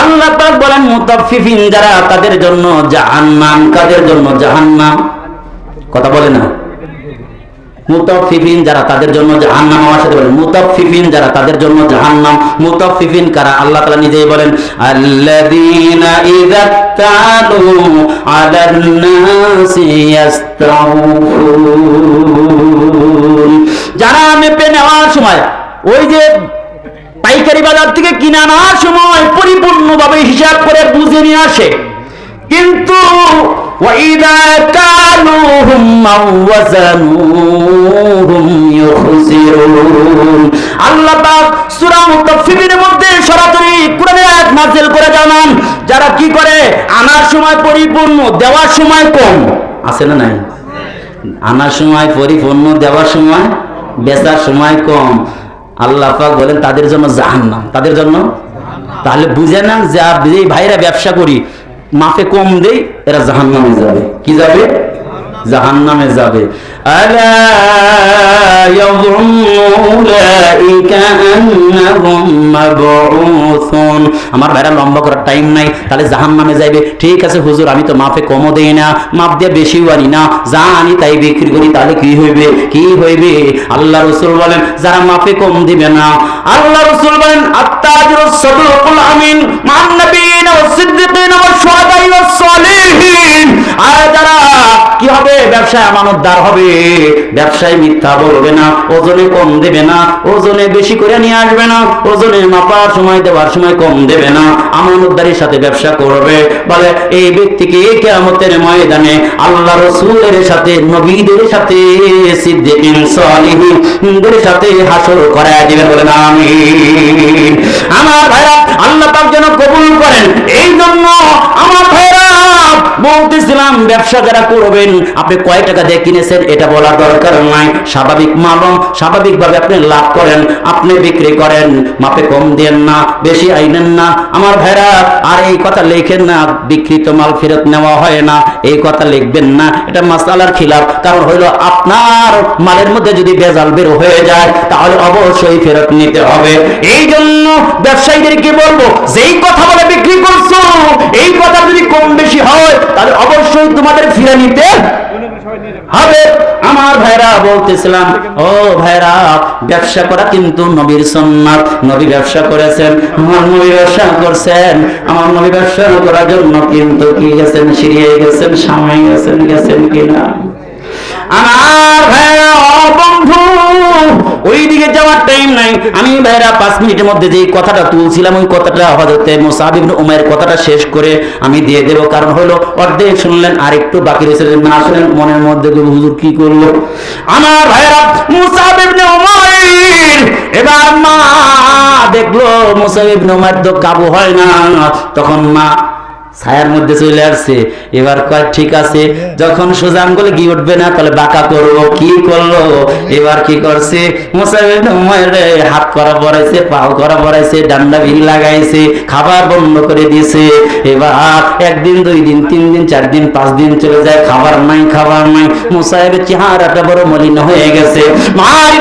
আল্লাহ পাক বলেন, মুতাফফিফিন যারা তাদের জন্য জাহান্নাম। কাদের জন্য জাহান্নাম? কথা বলে না। মুতাফফিফিন যারা তাদের জন্য জাহান্নাম, আমার সাথে বলেন। মুতাফফিফিন যারা তাদের জন্য জাহান্নাম, মুতাফফিফিন কারা? আল্লাহ তাআলা নিজেই বলেন, আল্লাযীনা ইযা তালু আলান নাসি ইয়াস্তাউফুন যারা মেপে নেওয়ার সময়, ওই যে পাইকারি বাজার থেকে কিনে আনার সময় পরিপূর্ণভাবে হিসাব করে বুঝে নিয়ে আসে কিন্তু وَإِذَا كَالُوهُمْ أَوْ وَزَنُوهُمْ يُخْسِرُونَ আল্লাহ পাক সূরা মুতাফফিফিনের মধ্যে সরাসরি কোরআনের আয়াত নাযিল করে জানান যারা কি করে আনার সময় পরিপূর্ণ দেওয়ার সময় কম আছে না নাই আনার সময় পরিপূর্ণ দেওয়ার সময় বেচার সময় কম আল্লাহ বলেন, তাদের জন্য জাহান্নাম। তাদের জন্য? তাহলে বুঝে না যে ভাইরা ব্যবসা করি, মাফে কম দেই, এরা জাহান্নামে যাবে। কি যাবে? যাবে। উলাইকা আন্নাহুম মাবউসুন। আমার ভাইরা লম্বা করার টাইম নাই, তাহলে জাহান্নামে যাইবে। ঠিক আছে হুজুর, আমি তো মাপে কমও দেই না, মাপ দিয়ে বেশিও আনি না। যা আনি তাই বিক্রি করি, তাহলে কি হইবে? কি হইবে? আল্লাহ রসুল বলেন, যারা মাপে কম দিবে না। আল্লাহ রসুল বলেন সাদুকুল আমিন মান ব্যবসায় আমানতদার হবে। ব্যবসায় মিথ্যা বলবে না, ওজনে কম দেবে না, ওজনে বেশি করে নিয়ে আসবে না ওজনে মাপার সময় দেওয়ার সময় কম দেবে না, আমানতদারির সাথে ব্যবসা করবে। বলে, এই ব্যক্তিকে কেয়ামতের ময়দানে আল্লাহ রসুলের সাথে, নবীদের সাথে, সিদ্দিকিন সাথে হাসর করায় দিবেন বলেন আমি বলতেছিলাম ব্যবসা যারা করবেন, আপনি কয় টাকা দিয়ে কিনেছেন এটা বলার দরকার নাই। স্বাভাবিক মালম, স্বাভাবিকভাবে আপনি লাভ করেন, আপনি বিক্রি করেন। মাপে কম দেন না, বেশি আইনেন না। আমার ভাইরা, আর এই কথা লেখেন না বিকৃত মাল ফেরত নেওয়া হয় না। এই কথা লিখবেন না, এটা মাসালার খিলাফ। কারণ হইল আপনার মালের মধ্যে যদি বেজাল বের হয়ে যায়, তাহলে অবশ্যই ফেরত নিতে হবে। এই জন্য ব্যবসায়ীদেরকে বলব, যেই কথা বলে বিক্রি করছ, এই কথা যদি কম বেশি হয় তাহলে অবশ্যই তোমাদের ফিরে নিতে হবে। আমার ভাইরা বলতেছিলাম, ও ভাইরা, ব্যবসা করা কিন্তু নবীর সন্ন্যাত নবী ব্যবসা করেছেন, আমার নবী ব্যবসা করছেন। আমার নবী ব্যবসা করার জন্য কিন্তু কি গেছেন সিরিয়ে গেছেন, সামনে গেছেন গেছেন কিনা? আমার ভাইরা বন্ধু ওই দিকে যাওয়ার টাইম নাই। আমি ভাইরা পাঁচ মিনিটের মধ্যে যে কথাটা তুলছিলাম, ওই কথাটা হজরতে মুসাহিব উমের কথাটা শেষ করে আমি দিয়ে দেবো। কারণ হলো অর্ধেক শুনলেন, আর একটু বাকি রয়েছে না শুনেন, মনের মধ্যে হুজুর কি করল? আমার ভাইরা মুসাহিব এবার মা দেখল মুসাহিব উমার তো কাবু হয় না। তখন মা ছায়ার মধ্যে চলে আসছে। এবার কয়, ঠিক আছে, যখন সোজা আঙ্গুলে কি উঠবে না, তাহলে বাঁকা করব, কি করল? এবার কি করছে হাত করা পড়াইছে পাও করা পড়াইছে ডান্ডা ভিড় লাগাইছে, খাবার বন্ধ করে দিয়েছে। এবার একদিন, দুই দিন, তিন দিন, চার দিন, পাঁচ দিন চলে যায়, খাবার নাই খাবার নাই। মোসাইবের চেহারাটা বড় মলিন হয়ে গেছে। মার